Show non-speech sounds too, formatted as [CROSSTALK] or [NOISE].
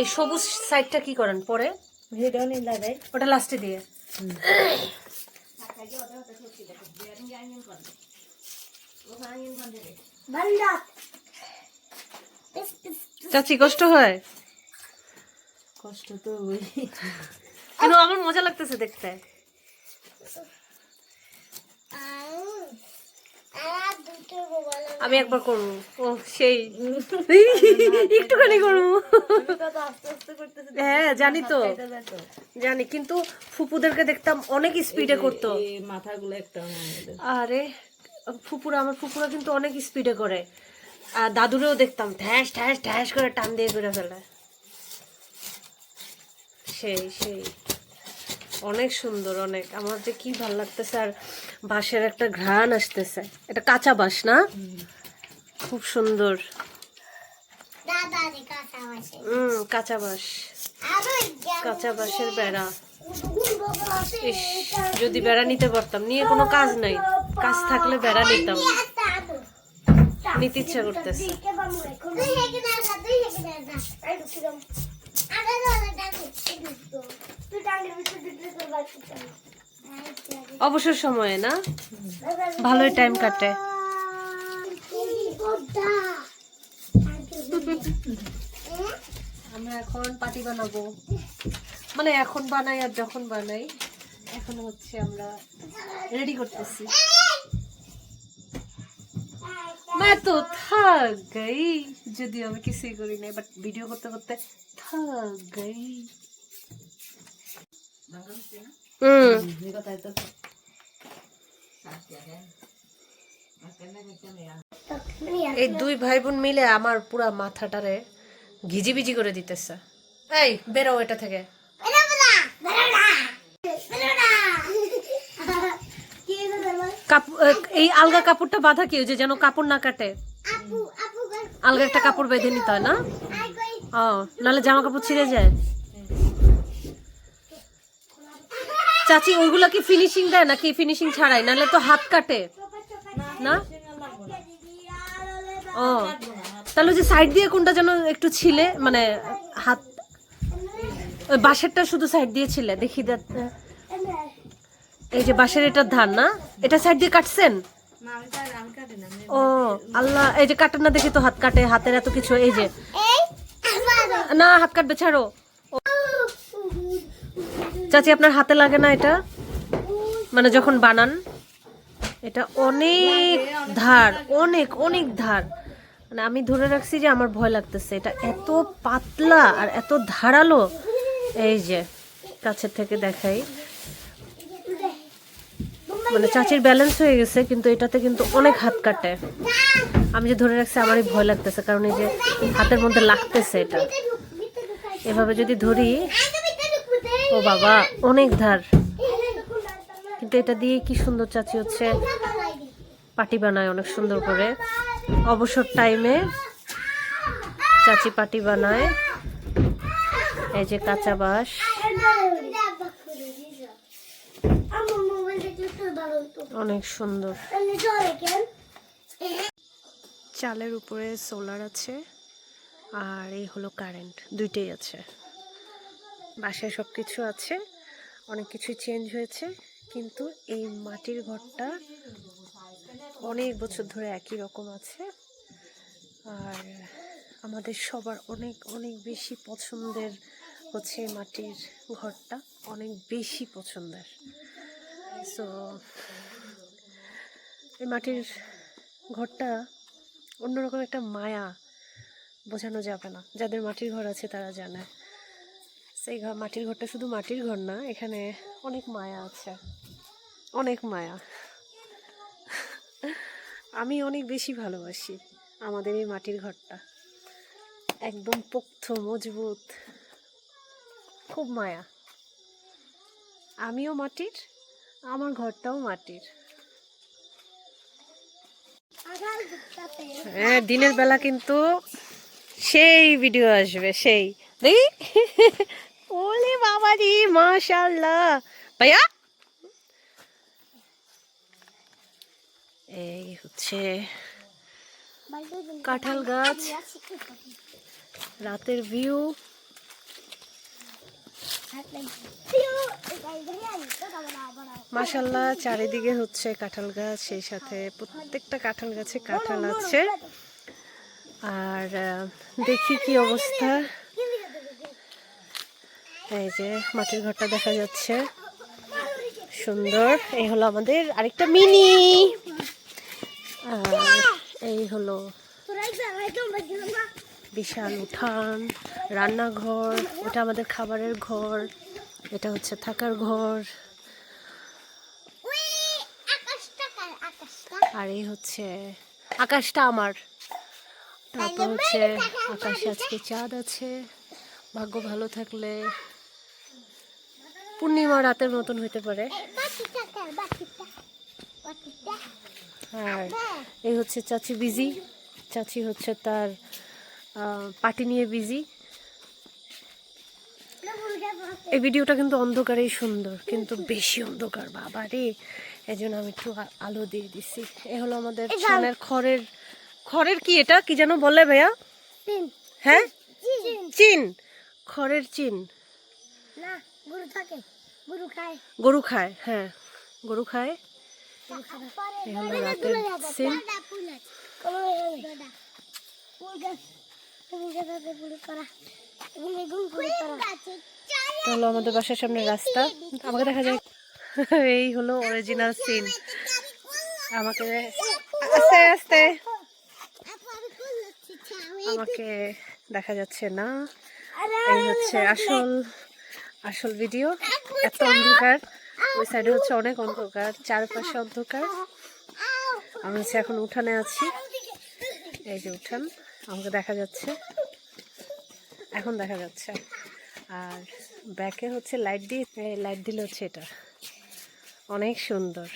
এই সবুজ সাইডটা কি করেন? পরে? ওটা লাস্টে দিয়ে। চাচি কষ্ট হয়? কষ্ট তো ওই কিন্তু আমার মজা লাগতেছে দেখতে। আমি একবার করব। ও সেই। [LAUGHS] একটুখানি করব। কত আস্তে আস্তে করতেছে হ্যাঁ জানি তো। জানি কিন্তু ফুপুদেরকে দেখতাম অনেক স্পিডে করতো। মাথাগুলো একটা আরে ফুপুরা আমার ফুপুরা কিন্তু অনেক স্পিডে করে। আর দাদুরেও দেখতাম ঠ্যাস ঠ্যাস ঠ্যাস করে টান দিয়ে করে ফেলে। সেই সেই। অনেক সুন্দর, অনেক। আমার যে কি ভালো লাগতেছে, আর বাঁশের একটা ঘ্রাণ আসতেছে। এটা কাঁচা বাঁশ না? খুব সুন্দর। হুম কাঁচা বাঁশ। কাঁচা বাঁশের বেড়া। ইস, যদি বেড়া নিতে পারতাম। নিয়ে কোনো কাজ নাই। কাজ থাকলে বেড়া নিতাম। নিতে ইচ্ছা করতেছে। অবসর সময়ে না ভালোই টাইম কাটে আমরা এখন পাটি বানাবো মানে এখন বানাই আর যখন বানাই এখন হচ্ছে আমরা রেডি করতেছি मैं तो थक गई যদিও আমি কিছুই করি নাই বাট ভিডিও করতে করতে থক গই হুম এই দুই ভাই বোন মিলে আমার পুরা মাথাটারে ঘিজিবিজি করে দিতেছে। এই, বেরো এটা থেকে। এই আলগা কাপড়টা বাঁধা কি? যে যেন কাপড় না কাটে। আলগা একটা কাপড় বেঁধে নিতে হয় না? ও, নাহলে জামা কাপড় ছিঁড়ে যায়। চাচি ওইগুলো কি ফিনিশিং দেয় নাকি ফিনিশিং ছাড়াই? নাহলে তো হাত কাটে। না? ও। তাহলে ওই যে সাইড দিয়ে কোনটা যেন একটু ছিলে মানে হাত ওই বাঁশেরটা শুধু সাইড দিয়ে ছিলে দেখি এই যে বাঁশের এটার ধান না? এটা সাইড দিয়ে কাটছেন? ও আল্লাহ এই যে কাটে না দেখি তো হাত কাটে হাতের এত কিছু এই যে। না হাত কাটবে ছাড়ো। চাচি, আপনার হাতে লাগে না এটা? মানে যখন বানান, এটা অনেক ধার, অনেক অনেক ধার। মানে আমি ধরে রাখছি যে আমার ভয় লাগতেছে। এটা এত পাতলা আর এত ধারালো। এই যে কাছের থেকে দেখাই। মানে চাচির ব্যালেন্স হয়ে গেছে, কিন্তু এটাতে কিন্তু অনেক হাত কাটে। আমি যে ধরে রাখছি, আমারই ভয় লাগতেছে, কারণ এই যে হাতের মধ্যে লাগতেছে এটা। এভাবে যদি ধরি ও বাবা, অনেক ধার। কিন্তু এটা দিয়ে কি সুন্দর চাচি হচ্ছে। পাটি বানায় অনেক সুন্দর করে। অবসর টাইমে চাচি পাটি বানায়। এই যে কাঁচা বাঁশ। অনেক সুন্দর। চালের উপরে সোলার আছে। আর এই হলো কারেন্ট দুইটাই আছে। বাসায় সব কিছু আছে, অনেক কিছুই চেঞ্জ হয়েছে, কিন্তু এই মাটির ঘরটা অনেক বছর ধরে একই রকম আছে। আর আমাদের সবার অনেক অনেক বেশি পছন্দের হচ্ছে মাটির ঘরটা, অনেক বেশি পছন্দের। সো এই মাটির ঘরটা অন্যরকম একটা মায়া বোঝানো যাবে না, যাদের মাটির ঘর আছে তারা জানে। সেই ঘর, মাটির ঘরটা শুধু মাটির ঘর না, এখানে অনেক মায়া আছে। অনেক মায়া। আমি অনেক বেশি ভালোবাসি আমাদের এই মাটির ঘরটা। একদম পোক্ত, মজবুত, খুব মায়া। আমিও মাটির, আমার ঘরটাও মাটির। হ্যাঁ দিনের বেলা কিন্তু সেই ভিডিও আসবে, সেই। বাবাজি মাশাল্লাহ ভাইয়া? এই হচ্ছে কাঁঠাল গাছ। রাতের ভিউ। মাশাল্লাহ চারিদিকে হচ্ছে কাঁঠাল গাছ, সেই সাথে প্রত্যেকটা কাঁঠাল গাছে কাঁঠাল আছে। আর দেখি কি অবস্থা। এই যে মাটির ঘরটা দেখা যাচ্ছে। সুন্দর। এই হলো আমাদের আরেকটা মিনি। আর এই হলো বিশাল উঠান, রান্নাঘর, এটা আমাদের খাবারের ঘর, এটা হচ্ছে থাকার ঘর। আর এই হচ্ছে আকাশটা আমার। তারপর হচ্ছে আকাশে আজকে চাঁদ আছে। ভাগ্য ভালো থাকলে পূর্ণিমা রাতের মতন হইতে পারে। আর এই হচ্ছে চাচি বিজি চাচি হচ্ছে তার পাটি নিয়ে বিজি এই ভিডিওটা কিন্তু অন্ধকারেই সুন্দর কিন্তু বেশি অন্ধকার বাবা রে এই জন্য আমি একটু আলো দিয়ে দিছি। এ হলো আমাদের ছানের খড়ের খড়ের কি এটা? কি যেন বলে ভাইয়া? হ্যাঁ? চিন। খড়ের চিন। না। গরু থাকে গরু খায়। গরু খায় হ্যাঁ গরু খায়। এই হলো রাতের সিন হলো আমাদের বাসার সামনে রাস্তা। আমাকে দেখা যায় এই হলো অরিজিনাল সিন আমাকে আস্তে আস্তে। আমাকে দেখা যাচ্ছে না। এই হচ্ছে আসল আসল ভিডিও এত অন্ধকার। ওই সাইডে হচ্ছে অনেক অন্ধকার চারপাশে অন্ধকার। আমি হচ্ছে এখন উঠানে আছি। এই যে উঠান আমাকে দেখা যাচ্ছে। এখন দেখা যাচ্ছে। আর ব্যাকে হচ্ছে লাইট দিয়ে লাইট দিলে হচ্ছে এটা। অনেক সুন্দর।